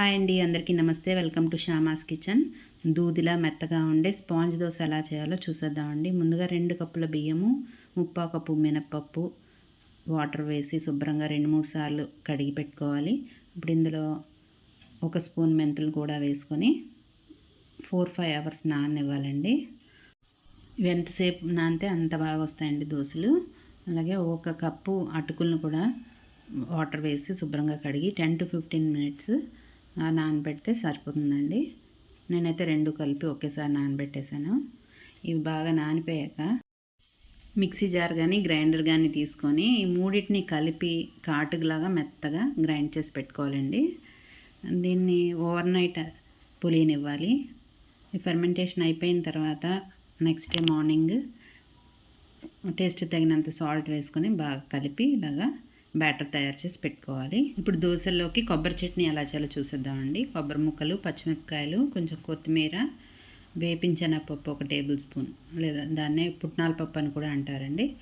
Hi అండి అందరికీ నమస్తే. Welcome to Shyama's kitchen. దూదిలా మెత్తగా ఉండే స్పాంజ్ దోశ ఎలా చేయాలో చూసేద్దామండి ముందుగా రెండు కప్పుల బియ్యము ముప్పా కప్పు మినప్పప్పు వాటర్ వేసి శుభ్రంగా రెండు మూడు సార్లు కడిగి పెట్టుకోవాలి. ఇప్పుడు ఇందులో ఒక స్పూన్ మెంతులు కూడా వేసుకొని ఫోర్ ఫైవ్ అవర్స్ నాననివ్వాలండి. ఇవి ఎంతసేపు నానితే అంత బాగా వస్తాయండి దోశలు. అలాగే ఒక కప్పు అటుకులను కూడా వాటర్ వేసి శుభ్రంగా కడిగి టెన్ టు ఫిఫ్టీన్ మినిట్స్ నానబెడితే సరిపోతుందండి. నేనైతే రెండు కలిపి ఒకేసారి నానబెట్టేశాను. ఇవి బాగా నానిపోయాక మిక్సీ జార్ కానీ గ్రైండర్ కానీ తీసుకొని ఈ మూడింటిని కలిపి కాటుకులాగా మెత్తగా గ్రైండ్ చేసి పెట్టుకోవాలండి. దీన్ని ఓవర్ నైట్ పులియనివ్వాలి. ఈ ఫెర్మెంటేషన్ అయిపోయిన తర్వాత నెక్స్ట్ డే మార్నింగ్ టేస్ట్ తగినంత సాల్ట్ వేసుకొని బాగా కలిపి ఇలాగా బ్యాటర్ తయారు చేసి పెట్టుకోవాలి. ఇప్పుడు దోశల్లోకి కొబ్బరి చట్నీ ఎలా చేయాలో చూసేద్దామండి. కొబ్బరి ముక్కలు పచ్చిమిరపకాయలు కొంచెం కొత్తిమీర వేపించిన పప్పు ఒక టేబుల్ స్పూన్ లేదా దాన్నే పుట్నాల పప్పు అని కూడా అంటారండి.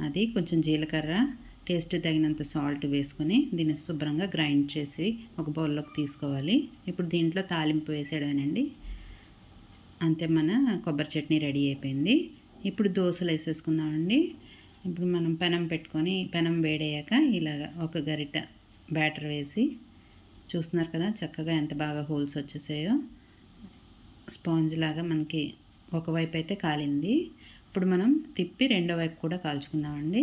అది కొంచెం జీలకర్ర టేస్ట్ తగినంత సాల్ట్ వేసుకొని దీన్ని శుభ్రంగా గ్రైండ్ చేసి ఒక బౌల్లోకి తీసుకోవాలి. ఇప్పుడు దీంట్లో తాలింపు వేసేయడమేనండి. అంతే మన కొబ్బరి చట్నీ రెడీ అయిపోయింది. ఇప్పుడు దోశలు వేసేసుకుందామండి. ఇప్పుడు మనం పెనం పెట్టుకొని పెనం వేడయ్యాక ఇలాగ ఒక గరిట బ్యాటర్ వేసి చూస్తున్నారు కదా చక్కగా ఎంత బాగా హోల్స్ వచ్చేసాయో? స్పాంజ్ లాగా మనకి ఒకవైపు అయితే కాలింది. ఇప్పుడు మనం తిప్పి రెండో వైపు కూడా కాల్చుకుందామండి.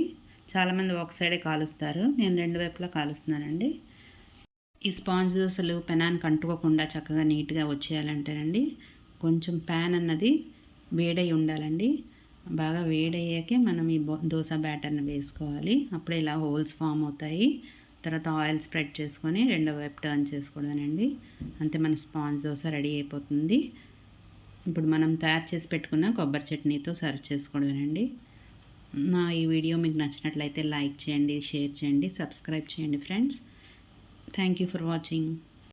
చాలామంది ఒక సైడే కాలుస్తారు. నేను రెండు వైపులా కాలుస్తున్నానండి. ఈ స్పాంజ్ అసలు పెనానికి అంటుకోకుండా చక్కగా నీట్గా వచ్చేయాలంటేనండి కొంచెం ప్యాన్ అన్నది వేడై ఉండాలండి. బాగా వేడయ్యాకే మనం ఈ దోశ బ్యాటర్ని వేసుకోవాలి. అప్పుడే ఇలా హోల్స్ ఫామ్ అవుతాయి. తర్వాత ఆయిల్ స్ప్రెడ్ చేసుకొని రెండో వైపు టర్న్ చేసుకోవడానండి అంతే మన స్పాంజ్ దోశ రెడీ అయిపోతుంది. ఇప్పుడు మనం తయారు చేసి పెట్టుకున్న కొబ్బరి చట్నీతో సర్వ్ చేసుకోవడమేనండి. నా ఈ వీడియో మీకు నచ్చినట్లయితే లైక్ చేయండి షేర్ చేయండి సబ్స్క్రైబ్ చేయండి friends. Thank you for watching.